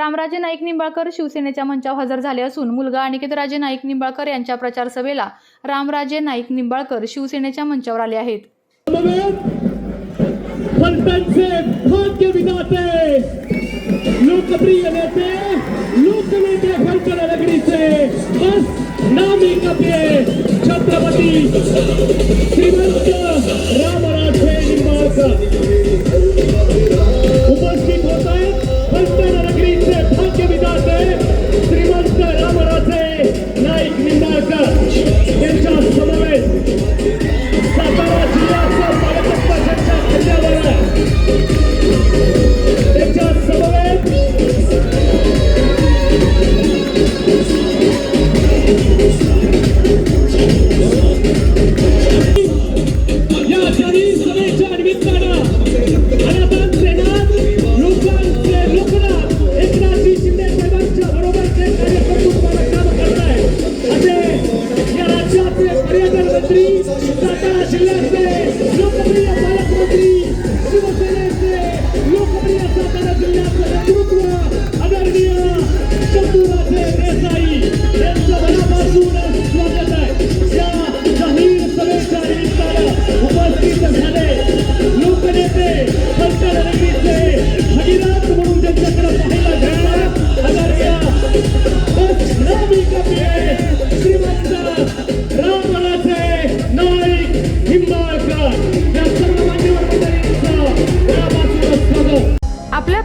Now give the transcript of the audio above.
रामराजे नाईक निंबाळकर शिवसेनेच्या मंचावर हजर झाले असून मुलगा अनिकेतराजे नाईक निंबाळकर यांच्या प्रचार सभेला रामराजे नाईक निंबाळकर शिवसेनेच्या मंचावर आले आहेत. लोकप्रिय नेते लोकनेते फलकड नगरीचे बस नामी कपे. छत्रपती श्रीमंत Please, Natasha Leslie!